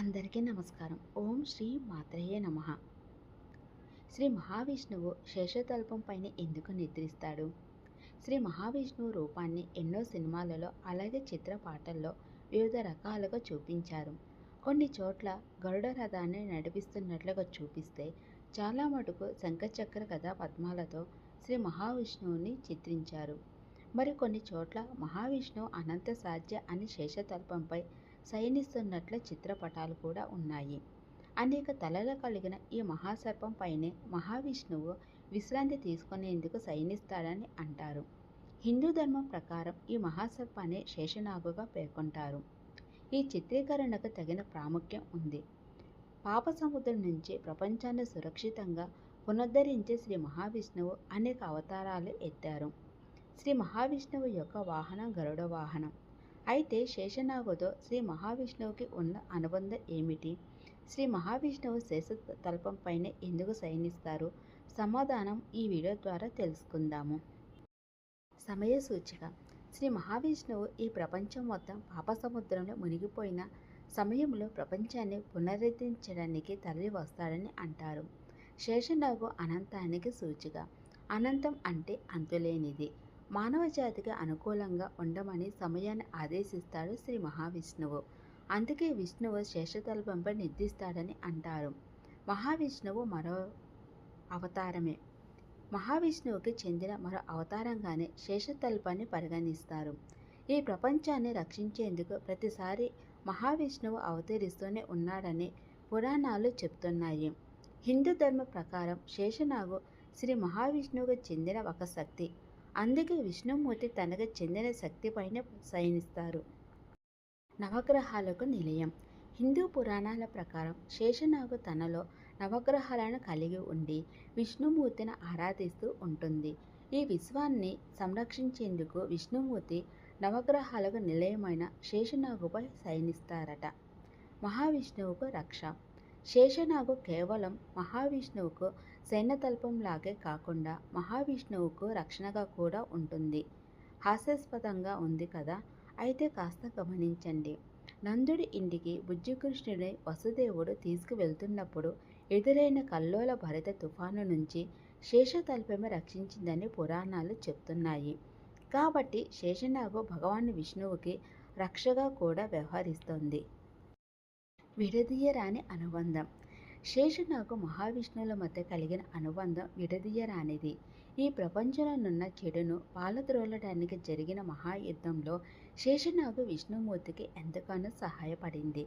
అందరికీ నమస్కారం. ఓం శ్రీ మాత్రయే నమ. శ్రీ మహావిష్ణువు శేషతల్పం పైన ఎందుకు నిద్రిస్తాడు? శ్రీ మహావిష్ణువు రూపాన్ని ఎన్నో సినిమాలలో అలాగే చిత్రపాటల్లో వివిధ రకాలుగా చూపించారు. కొన్ని చోట్ల గరుడ రథాన్ని నడిపిస్తున్నట్లుగా చూపిస్తే చాలా మటుకు శంఖచక్ర కథా పద్మాలతో శ్రీ మహావిష్ణువుని చిత్రించారు. మరి కొన్ని చోట్ల మహావిష్ణువు అనంత సాధ్య అని శేషతల్పంపై శయనిస్తున్నట్ల చిత్రపటాలు కూడా ఉన్నాయి. అనేక తలలు కలిగిన ఈ మహాసర్పం పైనే మహావిష్ణువు విశ్రాంతి తీసుకునేందుకు శయనిస్తాడని అంటారు. హిందూ ధర్మం ప్రకారం ఈ మహాసర్పాన్ని శేషనాగుగా పేర్కొంటారు. ఈ చిత్రీకరణకు తగిన ప్రాముఖ్యం ఉంది. పాప సముద్రం నుంచి ప్రపంచాన్ని సురక్షితంగా పునరుద్ధరించే శ్రీ మహావిష్ణువు అనేక అవతారాలు ఎత్తారు. శ్రీ మహావిష్ణువు యొక్క వాహనం గరుడ వాహనం. అయితే శేషనాగతో శ్రీ మహావిష్ణువుకి ఉన్న అనుబంధం ఏమిటి? శ్రీ మహావిష్ణువు శేష తల్పంపైనే ఎందుకు శయనిస్తారు? సమాధానం ఈ వీడియో ద్వారా తెలుసుకుందాము. సమయ సూచిక. శ్రీ మహావిష్ణువు ఈ ప్రపంచం మొత్తం పాప సముద్రంలో మునిగిపోయిన సమయంలో ప్రపంచాన్ని పునరుద్ధరించడానికి తరలి వస్తాడని అంటారు. శేషనాగు అనంతానికి సూచిక. అనంతం అంటే అంతులేనిది. మానవ జాతికి అనుకూలంగా ఉండమని సమయాన్ని ఆదేశిస్తాడు శ్రీ మహావిష్ణువు. అందుకే విష్ణువు శేషతల్పంపై నిర్దిస్తాడని అంటారు. మహావిష్ణువు మరో అవతారమే. మహావిష్ణువుకి చెందిన మరో అవతారంగానే శేషతల్పాన్ని పరిగణిస్తారు. ఈ ప్రపంచాన్ని రక్షించేందుకు ప్రతిసారి మహావిష్ణువు అవతరిస్తూనే ఉన్నాడని పురాణాలు చెప్తున్నాయి. హిందూ ధర్మ ప్రకారం శేషనాగు శ్రీ మహావిష్ణువుకు చెందిన ఒక శక్తి. అందుకే విష్ణుమూర్తి తనకు చెందిన శక్తిపైన శయనిస్తారు. నవగ్రహాలకు నిలయం. హిందూ పురాణాల ప్రకారం శేషనాగు తనలో నవగ్రహాలను కలిగి ఉండి విష్ణుమూర్తిని ఆరాధిస్తూ ఉంటుంది. ఈ విశ్వాన్ని సంరక్షించేందుకు విష్ణుమూర్తి నవగ్రహాలకు నిలయమైన శేషనాగుపై శయనిస్తారట. మహావిష్ణువుకు రక్ష. శేషనాగు కేవలం మహావిష్ణువుకు సైన్యతల్పంలాగే కాకుండా మహావిష్ణువుకు రక్షణగా కూడా ఉంటుంది. హాస్యాస్పదంగా ఉంది కదా? అయితే కాస్త గమనించండి. నందుడి ఇంటికి బుజ్జికృష్ణుడి వసుదేవుడు తీసుకువెళ్తున్నప్పుడు ఎదురైన కల్లోల భరిత తుఫాను నుంచి శేషతల్పమే రక్షించిందని పురాణాలు చెప్తున్నాయి. కాబట్టి శేషనాగు భగవాన్ విష్ణువుకి రక్షగా కూడా వ్యవహరిస్తోంది. విడదీయరాని అనుబంధం. శేషనాగు మహావిష్ణువుల మధ్య కలిగిన అనుబంధం విడదీయరానిది. ఈ ప్రపంచంలోనున్న చెడును పాలద్రోలడానికి జరిగిన మహాయుద్ధంలో శేషనాగు విష్ణుమూర్తికి ఎంతగానో సహాయపడింది.